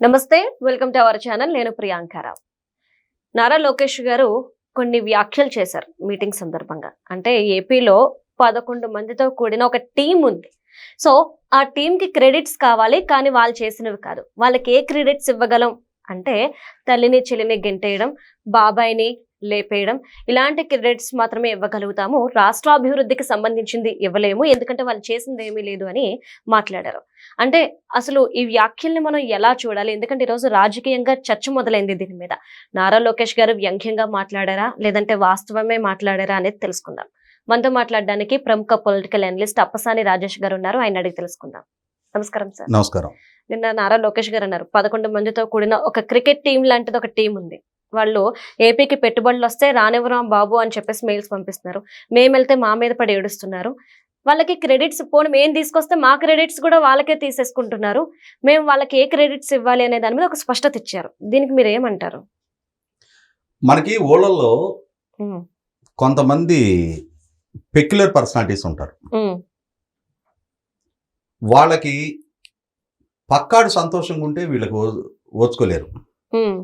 నమస్తే welcome to our channel. నేను ప్రియాంకారావు నారా లోకేష్ గారు కొన్ని వ్యాఖ్యలు చేశారు మీటింగ్ సందర్భంగా. అంటే ఏపీలో పదకొండు మందితో కూడిన ఒక టీం ఉంది. సో ఆ టీంకి క్రెడిట్స్ కావాలి కానీ వాళ్ళు చేసినవి కాదు. వాళ్ళకి ఏ క్రెడిట్స్ ఇవ్వగలం? అంటే తల్లిని చెల్లిని గెంటేయడం బాబాయిని లేపేయడం. ఇలాంటి క్రెడిట్స్ మాత్రమే ఇవ్వగలుగుతాము. రాష్ట్ర అభివృద్ధికి సంబంధించింది ఇవ్వలేము. ఎందుకంటే వాళ్ళు చేసింది ఏమీ లేదు అని మాట్లాడారు. అంటే అసలు ఈ వ్యాఖ్యల్ని మనం ఎలా చూడాలి? ఎందుకంటే ఈరోజు రాజకీయంగా చర్చ మొదలైంది దీని మీద. నారా లోకేష్ గారు వ్యంగ్యంగా మాట్లాడారా? లేదంటే వాస్తవమే మాట్లాడారా అనేది తెలుసుకుందాం. మనతో మాట్లాడడానికి ప్రముఖ పొలిటికల్ అనలిస్ట్ అప్పసాని రాజేష్ గారు ఉన్నారు. ఆయన అడిగి తెలుసుకుందాం. నమస్కారం సార్. నమస్కారం. నిన్న నారా లోకేష్ గారు అన్నారు. పదకొండు మందితో కూడిన ఒక క్రికెట్ టీం లాంటిది ఒక టీం ఉంది. వాళ్ళు ఏపీకి పెట్టుబడులు వస్తే రానివ్వరాం బాబు అని చెప్పేసి మెయిల్స్ పంపిస్తున్నారు. మేము వెళ్తే మా మీద పడి ఏడుస్తున్నారు. వాళ్ళకి క్రెడిట్స్ పోను మేము తీసుకొస్తే మా క్రెడిట్స్ కూడా వాళ్ళకే తీసేసుకుంటున్నారు. మేము వాళ్ళకి ఏ క్రెడిట్స్ ఇవ్వాలి అనే దాని మీద ఒక స్పష్టత ఇచ్చారు. దీనికి మీరు ఏమంటారు? మనకి ఊళ్ళల్లో కొంతమంది పెక్యులర్ పర్సనాలిటీస్ ఉంటారు. వాళ్ళకి పక్కాడు సంతోషంగా ఉంటే వీళ్ళకి ఓ- ఓర్చుకోలేరు ఉమ్,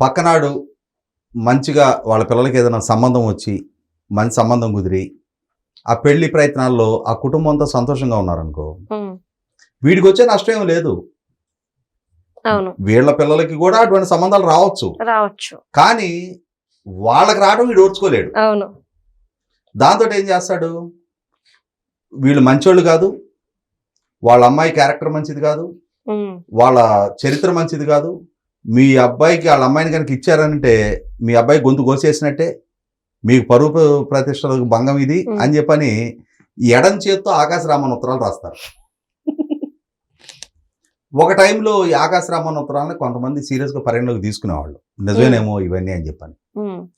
పక్కనాడు మంచిగా వాళ్ళ పిల్లలకి ఏదైనా సంబంధం వచ్చి మంచి సంబంధం కుదిరి ఆ పెళ్ళి ప్రయత్నాల్లో ఆ కుటుంబం అంతా సంతోషంగా ఉన్నారనుకో వీడికి వచ్చే నష్టం ఏం లేదు. వీళ్ళ పిల్లలకి కూడా అటువంటి సంబంధాలు రావచ్చు. రావచ్చు. కానీ వాళ్ళకి రావడం వీడు ఓర్చుకోలేడు. అవును. దాంతో ఏం చేస్తాడు? వీళ్ళు మంచోళ్ళు కాదు. వాళ్ళ అమ్మాయి క్యారెక్టర్ మంచిది కాదు. వాళ్ళ చరిత్ర మంచిది కాదు. మీ అబ్బాయికి వాళ్ళ అమ్మాయిని కనుక ఇచ్చారంటే మీ అబ్బాయి గొంతు కోసేసినట్టే మీకు పరువు ప్ర- ప్రతిష్టలకు భంగం ఇది. అని చెప్పని ఎడం చేత్తో ఆకాశరామన్ ఉత్తరాలు రాస్తారు. ఒక టైంలో ఈ ఆకాశరామన్ ఉత్తరాలను కొంతమంది సీరియస్గా పరిగణలోకి తీసుకునేవాళ్ళు. నిజమేనేమో ఇవన్నీ అని చెప్పని.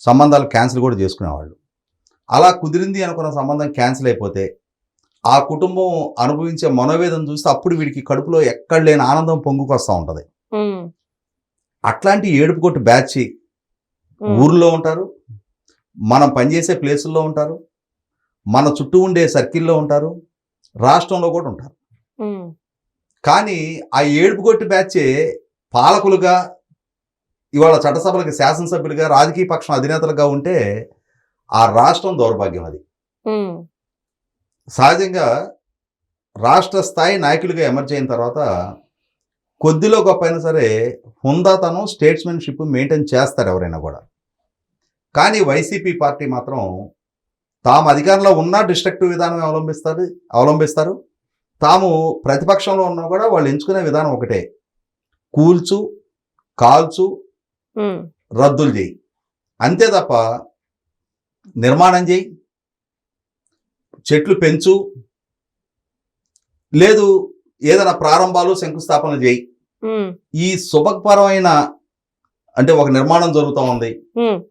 సంబంధాలు క్యాన్సిల్ కూడా చేసుకునేవాళ్ళు. అలా కుదిరింది అనుకున్న సంబంధం క్యాన్సిల్ అయిపోతే ఆ కుటుంబం అనుభవించే మనోవేదన చూస్తే అప్పుడు వీడికి కడుపులో ఎక్కడ లేని ఆనందం పొంగుకొస్తూ ఉంటుంది. అట్లాంటి ఏడుపు కొట్టు బ్యాచ్ ఊర్లో ఉంటారు మనం పనిచేసే ప్లేసుల్లో ఉంటారు మన చుట్టూ ఉండే సర్కిల్లో ఉంటారు రాష్ట్రంలో కూడా ఉంటారు. కానీ ఆ ఏడుపు కొట్టు బ్యాచే పాలకులుగా ఇవాళ చట్టసభలకు శాసనసభ్యులుగా రాజకీయ పక్షం అధినేతలుగా ఉంటే ఆ రాష్ట్రం దౌర్భాగ్యం అది. సహజంగా రాష్ట్ర స్థాయి నాయకులుగా ఎమర్జ్ అయిన తర్వాత కొద్దిలో గొప్ప అయినా సరే హుందాతనం స్టేట్స్మెన్షిప్ మెయింటైన్ చేస్తారు ఎవరైనా కూడా. కానీ వైసీపీ పార్టీ మాత్రం తాము అధికారంలో ఉన్నా డిస్ట్రక్టివ్ విధానం అవలంబిస్తారు అవలంబిస్తారు. తాము ప్రతిపక్షంలో ఉన్నా కూడా వాళ్ళు ఎంచుకునే విధానం ఒకటే. కూల్చు కాల్చు రద్దులు చేయి. అంతే తప్ప నిర్మాణం చేయి. చెట్లు పెంచు. లేదు ఏదైనా ప్రారంభాలు శంకుస్థాపనలు చేయి. ఈ శుభపరమైన అంటే ఒక నిర్మాణం జరుగుతూ ఉంది.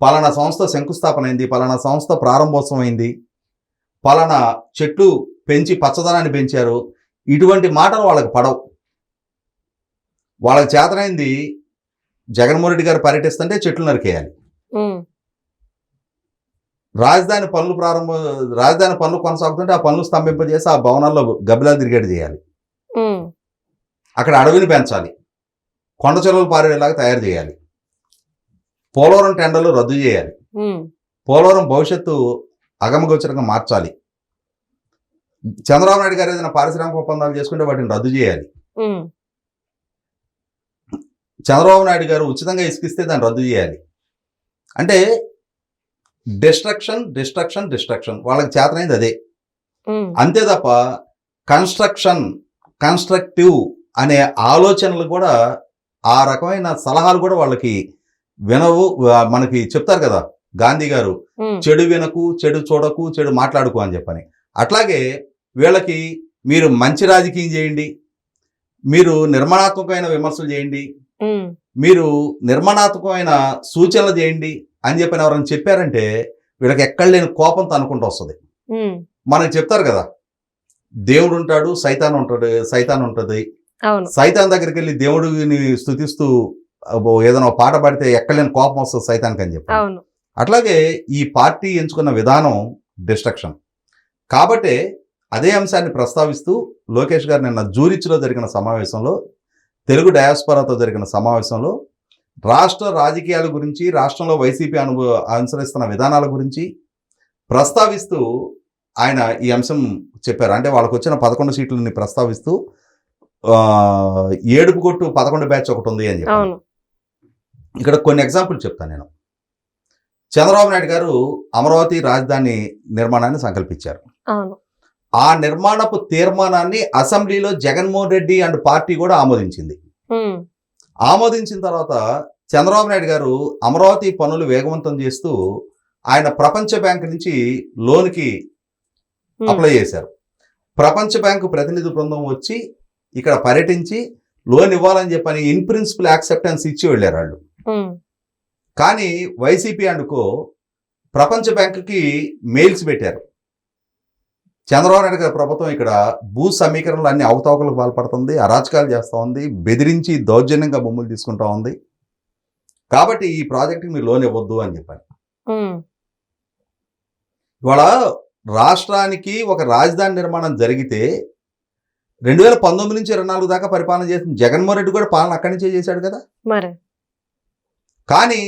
పలానా సంస్థ శంకుస్థాపన అయింది పలానా సంస్థ ప్రారంభోత్సవం అయింది పలానా చెట్లు పెంచి పచ్చదనాన్ని పెంచారు ఇటువంటి మాటలు వాళ్ళకి పడవు. వాళ్ళకి చేతనైంది జగన్మోహన్ రెడ్డి గారు పర్యటిస్తుంటే చెట్లు నరికేయాలి. రాజధాని పనులు ప్రారంభ రాజధాని పనులు కొనసాగుతుంటే ఆ పనులు స్తంభింపజేసి ఆ భవనాల్లో గబ్బిలా తిరిగేటి చేయాలి. అక్కడ అడవిని పెంచాలి. కొండ చెరువులు పారేలాగా తయారు చేయాలి. పోలవరం టెండర్లు రద్దు చేయాలి. పోలవరం భవిష్యత్తు అగమగోచరంగా మార్చాలి. చంద్రబాబు నాయుడు గారు ఏదైనా పారిశ్రామిక ఒప్పందాలు చేసుకుంటే వాటిని రద్దు చేయాలి. చంద్రబాబు నాయుడు గారు ఉచితంగా ఇసుకిస్తే దాన్ని రద్దు చేయాలి. అంటే డిస్ట్రక్షన్ డిస్ట్రక్షన్ డిస్ట్రక్షన్ వాళ్ళకి చేతనైంది అదే. అంతే తప్ప కన్స్ట్రక్షన్ కన్స్ట్రక్టివ్ అనే ఆలోచనలు కూడా ఆ రకమైన సలహాలు కూడా వాళ్ళకి వినవు మనకి చెప్తారు కదా గాంధీ గారు చెడు వినకు చెడు చూడకు చెడు మాట్లాడుకు అని చెప్పని. అట్లాగే వీళ్ళకి మీరు మంచి రాజకీయం చేయండి మీరు నిర్మాణాత్మకమైన విమర్శలు చేయండి మీరు నిర్మాణాత్మకమైన సూచనలు చేయండి అని చెప్పని ఎవరైనా చెప్పారంటే వీళ్ళకి ఎక్కడ లేని కోపంతో అనుకుంటూ వస్తుంది. మనకి చెప్తారు కదా దేవుడు ఉంటాడు సైతాన్ ఉంటాడు సైతాన్ ఉంటుంది సైతాన్ దగ్గరికి వెళ్ళి దేవుడిని స్థుతిస్తూ ఏదైనా పాట పాడితే ఎక్కడలేని కోపం వస్తుంది సైతానికి అని చెప్పి. అవును. అట్లాగే ఈ పార్టీ ఎంచుకున్న విధానం డిస్ట్రక్షన్. కాబట్టే అదే అంశాన్ని ప్రస్తావిస్తూ లోకేష్ గారు నిన్న జూరిచ్లో జరిగిన సమావేశంలో తెలుగు డయాస్పరాతో జరిగిన సమావేశంలో రాష్ట్ర రాజకీయాల గురించి రాష్ట్రంలో వైసీపీ అనుభవ అనుసరిస్తున్న విధానాల గురించి ప్రస్తావిస్తూ ఆయన ఈ అంశం చెప్పారు. అంటే వాళ్ళకు వచ్చిన పదకొండు సీట్లని ప్రస్తావిస్తూ ఏడుపు కొట్టు పదకొండు బ్యాచ్ ఒకటి ఉంది అని చెప్పారు అవును. ఇక్కడ కొన్ని ఎగ్జాంపుల్ చెప్తాను నేను. చంద్రబాబు నాయుడు గారు అమరావతి రాజధాని నిర్మాణాన్ని సంకల్పించారు. ఆ నిర్మాణపు తీర్మానాన్ని అసెంబ్లీలో జగన్మోహన్ రెడ్డి అండ్ పార్టీ కూడా ఆమోదించింది. ఆమోదించిన తర్వాత చంద్రబాబు నాయుడు గారు అమరావతి పనులు వేగవంతం చేస్తూ ఆయన ప్రపంచ బ్యాంక్ నుంచి లోన్కి అప్లై చేశారు. ప్రపంచ బ్యాంకు ప్రతినిధి బృందం వచ్చి ఇక్కడ పర్యటించి లోన్ ఇవ్వాలని చెప్పని ఇన్ ప్రిన్సిపల్ యాక్సెప్టెన్స్ ఇచ్చి వెళ్ళారు వాళ్ళు. కానీ వైసీపీ అనుకో ప్రపంచ బ్యాంకుకి మెయిల్స్ పెట్టారు. చంద్రబాబు నాయుడు గారి ప్రభుత్వం ఇక్కడ భూ సమీకరణలు అన్ని అవతవకలకు పాల్పడుతుంది అరాచకాలు చేస్తూ ఉంది బెదిరించి దౌర్జన్యంగా భూములు తీసుకుంటా ఉంది. కాబట్టి ఈ ప్రాజెక్టుకి మీరు లోన్ ఇవ్వద్దు అని చెప్పారు. ఇవాళ రాష్ట్రానికి ఒక రాజధాని నిర్మాణం జరిగితే రెండు వేల పంతొమ్మిది నుంచి ఇరవై నాలుగు దాకా పరిపాలన చేసిన జగన్మోహన్ రెడ్డి కూడా పాలన అక్కడి నుంచే చేశాడు కదా? మరి. కానీ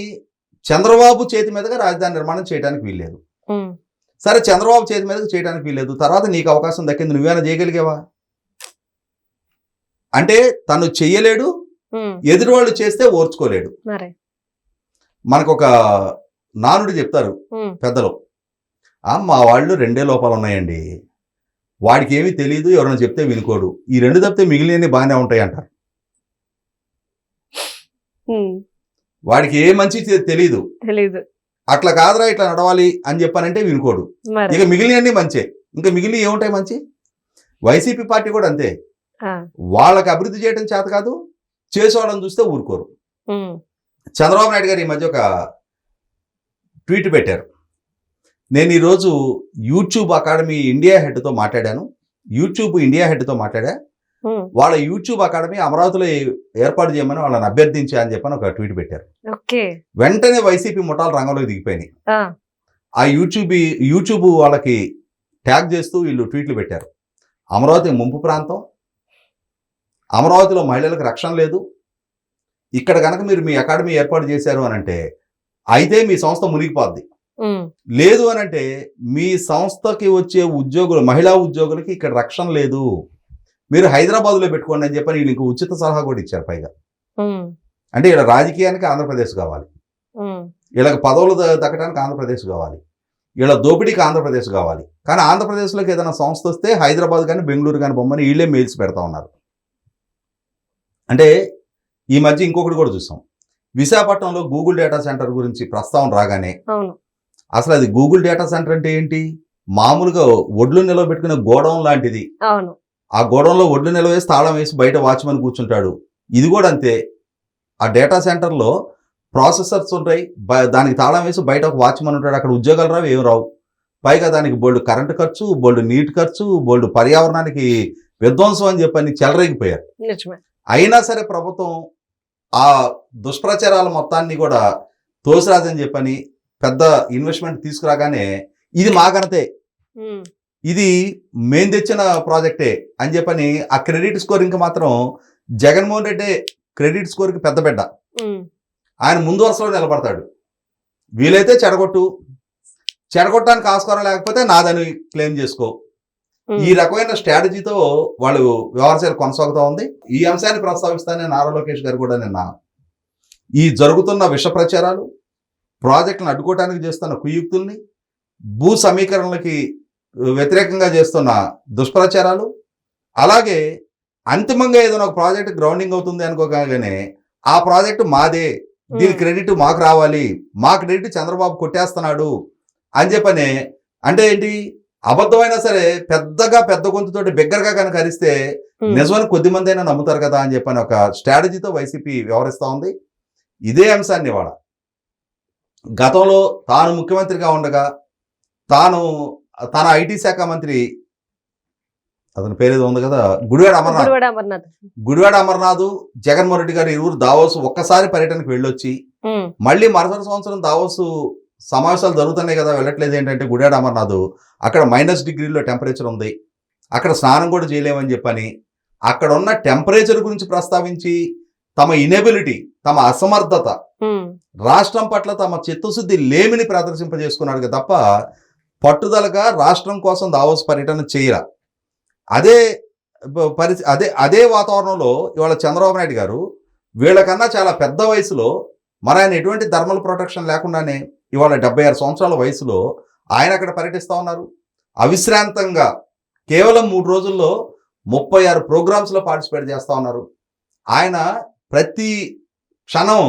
చంద్రబాబు చేతి మీదుగా రాజధాని నిర్మాణం చేయడానికి వీల్లేదు. సరే చంద్రబాబు చేతి మీదకి చేయడానికి వీల్లేదు. తర్వాత నీకు అవకాశం దక్కింది. నువ్వేమైనా చేయగలిగావా? అంటే తను చెయ్యలేడు ఉమ్, ఎదురు వాళ్ళు చేస్తే ఓర్చుకోలేడు. మనకు ఒక నానుడు చెప్తారు పెద్దలు "ఆ, మా వాళ్ళు రెండే లోపాలు ఉన్నాయండి వాడికి ఏమీ తెలియదు ఎవరైనా చెప్తే వినుకోడు. ఈ రెండు తప్పితే మిగిలినవి బాగానే ఉంటాయి అంటారు. వాడికి ఏ మంచి తెలియదు తెలీదు. అట్లా కాదురా ఇట్లా నడవాలి అని చెప్పానంటే వినుకోడు. ఇక మిగిలినవన్నీ మంచే. ఇంకా మిగిలిన ఏముంటాయి మంచి? వైసీపీ పార్టీ కూడా అంతే. వాళ్ళకి అభివృద్ధి చేయడం చేత కాదు చేసేవాళ్ళని చూస్తే ఊరుకోరు. చంద్రబాబు నాయుడు గారు ఈ మధ్య ఒక ట్వీట్ పెట్టారు. నేను ఈరోజు యూట్యూబ్ అకాడమీ ఇండియా హెడ్తో మాట్లాడాను. యూట్యూబ్ ఇండియా హెడ్తో మాట్లాడా? వాళ్ళ యూట్యూబ్ అకాడమీ అమరావతిలో ఏర్పాటు చేయమని వాళ్ళని అభ్యర్థించా అని చెప్పని ఒక ట్వీట్ పెట్టారు. వెంటనే వైసీపీ ముఠాలు రంగంలోకి దిగిపోయినాయి. ఆ, యూట్యూబ్ యూట్యూబ్ వాళ్ళకి ట్యాగ్ చేస్తూ వీళ్ళు ట్వీట్లు పెట్టారు. అమరావతి ముంపు ప్రాంతం. అమరావతిలో మహిళలకు రక్షణ లేదు. ఇక్కడ కనుక మీరు మీ అకాడమీ ఏర్పాటు చేశారు అని అంటే అయితే మీ సంస్థ మునిగిపోద్ది. లేదు అని అంటే మీ సంస్థకి వచ్చే ఉద్యోగులు మహిళా ఉద్యోగులకి ఇక్కడ రక్షణ లేదు. మీరు హైదరాబాద్లో పెట్టుకోండి అని చెప్పని వీళ్ళకి ఉచిత సలహా కూడా ఇచ్చారు పైగా. అంటే ఇక్కడ రాజకీయానికి ఆంధ్రప్రదేశ్ కావాలి. వీళ్ళకి పదవులు దక్కడానికి ఆంధ్రప్రదేశ్ కావాలి. వీళ్ళ దోపిడీకి ఆంధ్రప్రదేశ్ కావాలి. కానీ ఆంధ్రప్రదేశ్లోకి ఏదైనా సంస్థ వస్తే హైదరాబాద్ కానీ బెంగళూరు కానీ బొమ్మని వీళ్ళే మెయిల్స్ పెడతా ఉన్నారు. అంటే ఈ మధ్య ఇంకొకటి కూడా చూసాం. విశాఖపట్నంలో గూగుల్ డేటా సెంటర్ గురించి ప్రస్తావన రాగానే అసలు అది గూగుల్ డేటా సెంటర్ అంటే ఏంటి? మామూలుగా ఒడ్లు నిలవబెట్టుకునే గోడౌన్ లాంటిది. అవును. ఆ గోడౌన్లో ఒడ్లు నిల్వ వేసి తాళం వేసి బయట వాచ్మెన్ కూర్చుంటాడు. ఇది కూడా అంతే. ఆ డేటా సెంటర్లో ప్రాసెసర్స్ ఉంటాయి. దానికి తాళం వేసి బయట ఒక వాచ్మెన్ ఉంటాడు. అక్కడ ఉద్యోగాలు రావు ఏం రావు. పైగా దానికి బోల్డ్ కరెంటు ఖర్చు బోల్డ్ నీటి ఖర్చు బోల్డ్ పర్యావరణానికి విధ్వంసం అని చెప్పని చెలరేగిపోయారు. అయినా సరే ప్రభుత్వం ఆ దుష్ప్రచారాల మొత్తాన్ని కూడా తోసిరాజని చెప్పని పెద్ద ఇన్వెస్ట్మెంట్ తీసుకురాగానే ఇది మా ఘనతే ఉమ్, ఇది మేం తెచ్చిన ప్రాజెక్టే అని చెప్పని ఆ క్రెడిట్ స్కోరింగ్కి మాత్రం జగన్మోహన్ రెడ్డి క్రెడిట్ స్కోర్కి పెద్ద బిడ్డ. ఆయన ముందు వరుసలో నిలబడతాడు. వీలైతే చెడగొట్టు. చెడగొట్టడానికి ఆస్కారం లేకపోతే నాదని క్లెయిమ్ చేసుకో. ఈ రకమైన స్ట్రాటజీతో వాళ్ళు వ్యవహారశైలి కొనసాగుతూ ఉంది. ఈ అంశాన్ని ప్రస్తావిస్తానే నారా లోకేష్ గారు కూడా నిన్న ఈ జరుగుతున్న విష ప్రచారాలు ప్రాజెక్టులను అడ్డుకోవడానికి చేస్తున్న కుయుక్తుల్ని భూ సమీకరణలకి వ్యతిరేకంగా చేస్తున్న దుష్ప్రచారాలు అలాగే అంతిమంగా ఏదైనా ఒక ప్రాజెక్ట్ గ్రౌండింగ్ అవుతుంది అనుకోగానే ఆ ప్రాజెక్టు మాదే దీని క్రెడిట్ మాకు రావాలి మా క్రెడిట్ చంద్రబాబు కొట్టేస్తున్నాడు అని చెప్పని అంటే ఏంటి? అబద్ధమైనా సరే పెద్దగా పెద్ద గొంతుతోటి బిగ్గరగా కనుక అరిస్తే నిజమని కొద్ది మంది అయినా నమ్ముతారు కదా అని చెప్పని ఒక స్ట్రాటజీతో వైసీపీ వ్యవహరిస్తూ ఉంది. ఇదే అంశాన్ని ఇవాళ గతంలో తాను ముఖ్యమంత్రిగా ఉండగా తాను తన ఐటీ శాఖ మంత్రి అతని పేరేదో ఉంది కదా గుడివాడ అమర్నాథ్. గుడివాడ అమర్నాథ్. గుడివాడ అమర్నాథ్ జగన్మోహన్ రెడ్డి గారు ఇరువురు దావోస్ ఒక్కసారి పర్యటనకు వెళ్ళొచ్చి మళ్ళీ మరుసటి సంవత్సరం దావోస్ సమావేశాలు జరుగుతున్నాయి కదా వెళ్ళట్లేదు ఏంటంటే గుడివాడ అమర్నాథ్ అక్కడ మైనస్ డిగ్రీలో టెంపరేచర్ ఉంది అక్కడ స్నానం కూడా చేయలేమని చెప్పని అక్కడ ఉన్న టెంపరేచర్ గురించి ప్రస్తావించి తమ ఇనెబిలిటీ తమ అసమర్థత రాష్ట్రం పట్ల తమ చిత్తశుద్ధి లేమిని ప్రదర్శింపజేసుకున్నాడు తప్ప పట్టుదలగా రాష్ట్రం కోసం దావోస్ పర్యటన చేయరా? అదే పరిస్థితి అదే అదే వాతావరణంలో ఇవాళ చంద్రబాబు నాయుడు గారు వీళ్ళకన్నా చాలా పెద్ద వయసులో మరి ఆయన ఎటువంటి థర్మల్ ప్రొటెక్షన్ లేకుండానే ఇవాళ డెబ్బై ఆరు సంవత్సరాల వయసులో ఆయన అక్కడ పర్యటిస్తూ ఉన్నారు. అవిశ్రాంతంగా కేవలం మూడు రోజుల్లో ముప్పై ఆరు ప్రోగ్రామ్స్లో పార్టిసిపేట్ చేస్తూ ఉన్నారు. ఆయన ప్రతి క్షణం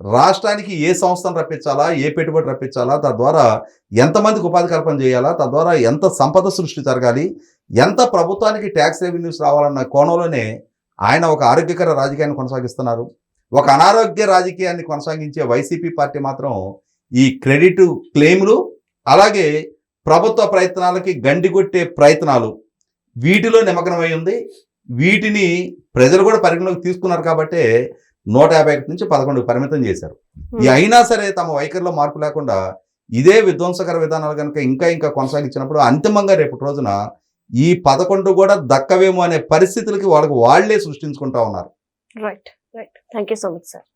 రాష్ట్రానికి ఏ సంస్థను రప్పించాలా ఏ పెట్టుబడి రప్పించాలా తద్వారా ఎంతమందికి ఉపాధి కల్పన చేయాలా తద్వారా ఎంత సంపద సృష్టి జరగాలి ఎంత ప్రభుత్వానికి ట్యాక్స్ రెవెన్యూస్ రావాలన్న కోణంలోనే ఆయన ఒక ఆరోగ్యకర రాజకీయాన్ని కొనసాగిస్తున్నారు. ఒక అనారోగ్య రాజకీయాన్ని కొనసాగించే వైసీపీ పార్టీ మాత్రం ఈ క్రెడిట్ క్లెయిమ్లు అలాగే ప్రభుత్వ ప్రయత్నాలకి గండి కొట్టే ప్రయత్నాలు వీటిలో నిమగ్నమై ఉంది. వీటిని ప్రజలు కూడా పరిగణలోకి తీసుకున్నారు కాబట్టే నూట యాభై ఒకటి నుంచి పదకొండుకు పరిమితం చేశారు. ఈ అయినా సరే తమ వైఖరిలో మార్పు లేకుండా ఇదే విధ్వంసకర విధానాలు కనుక ఇంకా ఇంకా కొనసాగించినప్పుడు అంతిమంగా రేపటి రోజున ఈ పదకొండు కూడా దక్కవేమో అనే పరిస్థితులకి వాళ్ళకి వాళ్ళే సృష్టించుకుంటా ఉన్నారు. Right right thank you so much sir